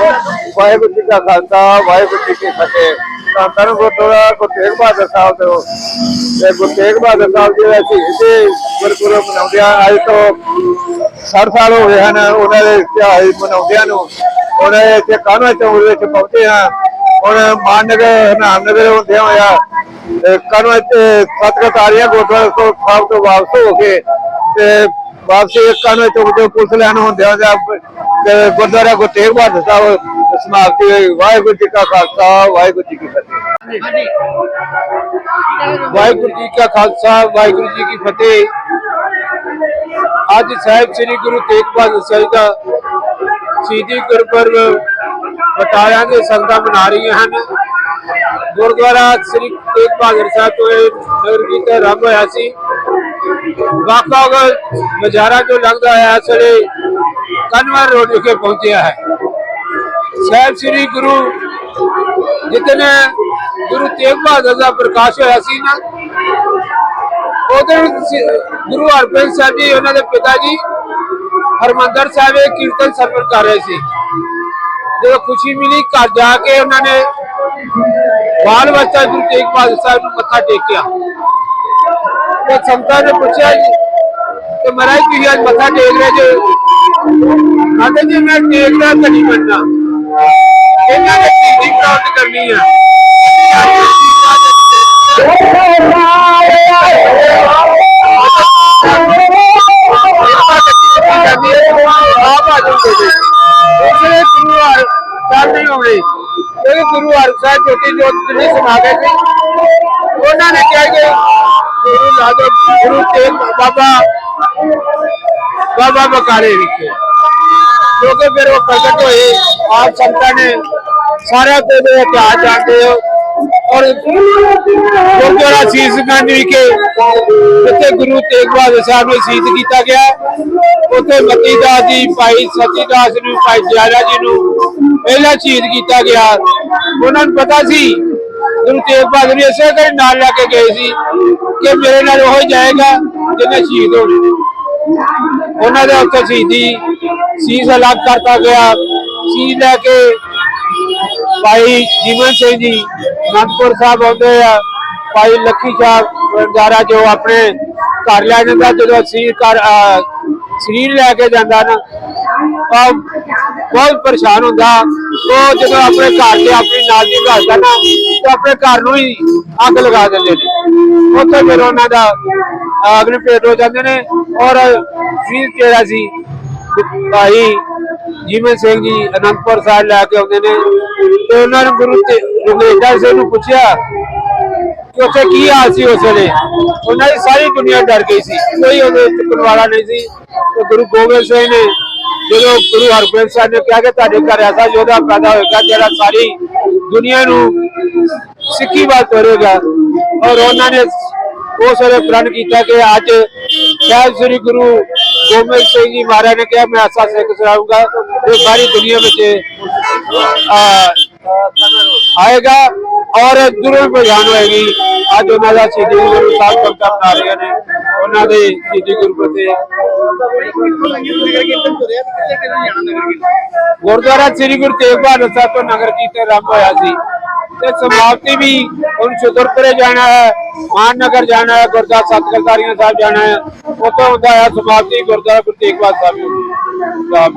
ਵਾਹਿਗੁਰੂ ਜੀ ਕਾ ਖਾਲਸਾ, ਵਾਹਿਗੁਰੂ ਜੀ ਕੀ ਫਤਿਹ। ਤਾਂ ਤਨ ਗੁਰਦੁਆਰਾ ਗੁਰੂ ਤੇਗ ਬਹਾਦਰ ਸਾਹਿਬ ਤੋਂ ਤੇ ਗੁਰੂ ਤੇਗ ਬਹਾਦਰ ਸਾਹਿਬ ਜੀ ਦਾ ਸ਼ਹੀਦੀ ਗੁਰਪੁਰਬ ਮਨਾਉਂਦੇ ਆ ਅੱਜ ਤੋਂ 60 ਸਾਲ ਹੋ ਗਏ ਹਨ। ਉਹਨਾਂ ਦੇ ਇਤਿਹਾਸ ਮਨਾਉਂਦਿਆਂ ਨੂੰ। ਉਹਨਾਂ ਦੇ ਇੱਥੇ ਕਾਨਵਾ ਚੌਂਕ ਵਿੱਚ ਪਹੁੰਚੇ ਆ ਹੁਣ ਮਾਨਨਗਰ ਨਾਮਨਗਰ ਹੁੰਦੇ ਹੋਇਆ ਕਾਨਵਾ ਤੇ ਸਤਗੁਰ ਤਾਰੀਆਂ ਗੁਰਦੁਆਰਾ ਸਾਹਿਬ ਤੋਂ ਵਾਪਸ ਹੋ ਕੇ ਤੇ ਵਾਪਸੀ ਕਾਨਵਾ ਚੌਂਕ ਤੋਂ ਪੁਲਿਸ ਲੈਣ ਹੁੰਦੇ ਹੁੰਦੇ ਗੁਰਦੁਆਰਾ ਗੁਰੂ ਤੇਗ ਬਹਾਦਰ ਸਾਹਿਬ ਸਮਾਪਤੀ ਹੋਈ। ਵਾਹਿਗੁਰੂ ਜੀ ਕਾ ਖਾਲਸਾ, ਵਾਹਿਗੁਰੂ ਜੀ ਕੀ ਫਤਿਹ। ਵਾਹਿਗੁਰੂ ਜੀ ਕਾ ਖਾਲਸਾ, ਵਾਹਿਗੁਰੂ ਜੀ ਕੀ ਫਤਿਹ। ਅੱਜ ਸਾਹਿਬ ਸ੍ਰੀ ਗੁਰੂ ਤੇਗ ਬਹਾਦਰ ਸਾਹਿਬ ਦਾ ਸ਼ਹੀਦੀ ਗੁਰਪੁਰਬ ਬਟਾਲਿਆਂ ਦੇ ਸੰਗਤਾਂ ਮਨਾ ਰਹੀਆਂ ਹਨ। ਗੁਰਦੁਆਰਾ ਸ੍ਰੀ ਤੇਗ ਬਹਾਦਰ ਸਾਹਿਬ ਤੋਂ ਇਹ ਨਗਰ ਕੀਰਤਨ ਆਰੰਭ ਹੋਇਆ ਸੀ। ਵਾਕਾ ਬਾਜ਼ਾਰਾਂ ਤੋਂ ਲੱਗਦਾ ਹੋਇਆ ਇਸ ਵੇਲੇ ਕਨਵਰ ਰੋਡ ਵਿਖੇ ਪਹੁੰਚਿਆ ਹੈ ਸਾਹਿਬ ਸ੍ਰੀ ਗੁਰੂ ਜਿਤਨੇ ਗੁਰੂ ਤੇਗ ਬਹਾਦਰ ਦਾ ਪ੍ਰਕਾਸ਼ ਹੋਇਆ ਸੀ ਨਾ ਉਹਦੇ ਗੁਰੂ ਹਰਗੋਬਿੰਦ ਸਾਹਿਬ ਜੀ ਉਹਨਾਂ ਦੇ ਪਿਤਾ ਜੀ ਹਰਮੰਦਰ ਸਾਹਿਬ ਇਹ ਕੀਰਤਨ ਸਰਵਰ ਕਰ ਰਹੇ ਸੀ ਜਦੋਂ ਖੁਸ਼ੀ ਮਿਲੀ ਘਰ ਜਾ ਕੇ ਉਹਨਾਂ ਨੇ ਬਾਲ ਬੱਚਾ ਗੁਰੂ ਤੇਗ ਬਹਾਦਰ ਸਾਹਿਬ ਨੂੰ ਮੱਥਾ ਟੇਕਿਆ ਤੇ ਸੰਤਾਂ ਨੇ ਪੁੱਛਿਆ ਕਿ ਮਹਾਰਾਜ ਤੁਸੀਂ ਅੱਜ ਮੱਥਾ ਟੇਕ ਰਹੇ ਜੇ ਕਹਿੰਦੇ ਜੀ, ਮੈਂ ਟੇਕਦਾ ਤਾਂ ਨਹੀਂ ਬਣਨਾ। ਇਹਨਾਂ ਨੇ ਕੀ ਪ੍ਰਾਪਤ ਕਰਨੀ ਆ। ਗੁਰੂ ਹਰ ਸਾਹਿਬ ਗੁਰੂ ਹਰ ਸਾਹਿਬ ਜੋਤੀ ਜੋਤ ਜੀ ਸਮਾ ਗਏ ਸੀ, ਉਹਨਾਂ ਨੇ ਕਿਹਾ ਕਿ ਗੁਰੂ ਲਾਦੋ ਗੁਰੂ ਤੇਗ ਬਾਬਾ ਬਾਬਾ ਬਕਾਲੇ ਵਿਖੇ। ਕਿਉਂਕਿ ਫਿਰ ਉਹ ਪ੍ਰਗਟ ਹੋਏ, ਆਪ ਸੰਤਾਂ ਨੇ ਸਾਰਿਆਂ ਤੋਂ ਦੇ ਇਤਿਹਾਸ ਜਾਣਦੇ ਹੋ ਔਰ ਗੁਰਦੁਆਰਾ ਸੀਸਗੰਜ ਵਿਖੇ ਜਿੱਥੇ ਗੁਰੂ ਤੇਗ ਬਹਾਦਰ ਸਾਹਿਬ ਨੂੰ ਸ਼ਹੀਦ ਕੀਤਾ ਗਿਆ। ਉੱਥੇ ਮਤੀ ਦਾਸ ਜੀ, ਭਾਈ ਸਤੀ ਦਾਸ ਨੂੰ, ਭਾਈ ਜਿਆਰਾ ਜੀ ਨੂੰ ਪਹਿਲਾਂ ਸ਼ਹੀਦ ਕੀਤਾ ਗਿਆ। ਉਹਨਾਂ ਨੂੰ ਪਤਾ ਸੀ ਗੁਰੂ ਤੇਗ ਬਹਾਦਰ ਜੀ ਇਸੇ ਕਰਕੇ ਨਾਲ ਲੈ ਕੇ ਗਏ ਸੀ ਕਿ ਮੇਰੇ ਨਾਲ ਉਹ ਜਾਏਗਾ ਜਿਹਨੇ ਸ਼ਹੀਦ ਹੋਣਾ। ਉਹਨਾਂ ਦੇ ਉੱਤੇ ਸ਼ਹੀਦੀ ਸੀਸ ਅਲੱਗ ਕਰਤਾ ਗਿਆ। ਸੀਸ ਲੈ ਕੇ ਭਾਈ ਜੀਵਨ ਸਿੰਘ ਜੀ, ਅਨੰਦਪੁਰ ਸਾਹਿਬ ਆਉਂਦੇ ਆ। ਭਾਈ ਲੱਖੀ ਸਾਹਿਬ ਵਰਦਾਰਾ ਜੋ ਆਪਣੇ ਘਰ ਲੈ ਜਾਂਦਾ, ਜਦੋਂ ਸੀਰ ਕਰ ਸਰੀਰ ਲੈ ਕੇ ਜਾਂਦਾ ਨਾ ਉਹ ਬਹੁਤ ਪਰੇਸ਼ਾਨ ਹੁੰਦਾ। ਉਹ ਜਦੋਂ ਆਪਣੇ ਘਰ ਤੇ ਆਪਣੀ ਨਾਲ ਦੀ ਘਸਦਾ ਨਾ, ਤੇ ਆਪਣੇ ਘਰ ਨੂੰ ਹੀ ਅੱਗ ਲਗਾ ਦਿੰਦੇ ਨੇ। ਉੱਥੇ ਫਿਰ ਉਹਨਾਂ ਦਾ ਅਗਨੀ ਭੇਟ ਹੋ ਜਾਂਦੇ ਨੇ। ਔਰ ਸੀਰ ਤੇਰਾ ਸੀ? ਭਾਈ ਜੀਵਨ ਸਿੰਘ ਜੀ ਅਨੰਦਪੁਰ ਸਾਹਿਬ ਲੈ ਕੇ ਆਉਂਦੇ ਨੇ। ਤੇ ਉਹਨਾਂ ਨੂੰ ਗੁਰੂ ਤੇ ਰੁਗੇਦਾ ਸਿੰਘ ਨੂੰ ਪੁੱਛਿਆ ਕਿ ਉੱਥੇ ਕੀ ਹਾਲ ਸੀ ਉਸ ਵੇਲੇ? ਉਹਨਾਂ ਦੀ ਸਾਰੀ ਦੁਨੀਆ ਡਰ ਗਈ ਸੀ। ਕੋਈ ਉਹਦੇ ਚੁੱਕਣ ਵਾਲਾ ਨਹੀਂ ਸੀ। ਤੇ ਗੁਰੂ ਗੋਬਿੰਦ ਸਿੰਘ ਨੇ ਜਦੋਂ ਗੁਰੂ ਹਰਗੋਬਿੰਦ ਸਾਹਿਬ ਨੇ ਕਿਹਾ ਕਿ ਤੁਹਾਡੇ ਘਰ ਐਸਾ ਯੋਧਾ ਪੈਦਾ ਹੋਏਗਾ ਜਿਹੜਾ ਸਾਰੀ ਦੁਨੀਆ ਨੂੰ ਸਿੱਖੀ ਵੱਲ ਤੋਰੇਗਾ ਔਰ ਉਹਨਾਂ ਨੇ ਉਸ ਵੇਲੇ ਪ੍ਰਣ ਕੀਤਾ ਕਿ ਅੱਜ ਸਾਹਿਬ ਸ੍ਰੀ ਗੁਰੂ ਗੋਬਿੰਦ ਸਿੰਘ ਜੀ ਮਹਾਰਾਜ ਨੇ ਕਿਹਾ, ਮੈਂ ਐਸਾ ਸਿੱਖ ਸੁਣਾਉਂਗਾ ਜੋ ਸਾਰੀ ਦੁਨੀਆ ਵਿੱਚ ਆਏਗਾ ਔਰ ਜ਼ਰੂਰ ਪਛਾਣ ਹੋਏਗੀ। ਅੱਜ ਉਹਨਾਂ ਦਾ ਸ਼ਹੀਦੀ ਗੁਰੂ ਸਾਹਿਬ ਸੰਤਾਂ ਬਣਾ ਰਹੇ ਨੇ। ਉਹਨਾਂ ਦੇ ਸ਼ਹੀਦੀ ਗੁਰਪੁਰਬ ਤੇ ਗੁਰਦੁਆਰਾ ਸ੍ਰੀ ਗੁਰੂ ਤੇਗ ਬਹਾਦਰ ਸਾਹਿਬ ਤੋਂ ਨਗਰ ਕੀਰਤਨ ਆਰੰਭ ਹੋਇਆ ਸੀ। ਤੇ ਸਮਾਪਤੀ ਵੀ ਹੁਣ ਸ਼ੁਦਰਪੁਰੇ ਜਾਣਾ ਹੈ ਮਾਨਨਗਰ ਜਾਣਾ ਹੈ ਗੁਰਦੁਆਰਾ ਸਤਗੁਰਦਾਰੀਆਂ ਸਾਹਿਬ ਜਾਣਾ ਹੈ। ਉੱਥੋਂ ਹੁੰਦਾ ਹੈ ਸਮਾਪਤੀ ਗੁਰਦੁਆਰਾ ਗੁਰੂ ਤੇਗ ਬਹਾਦਰ ਸਾਹਿਬ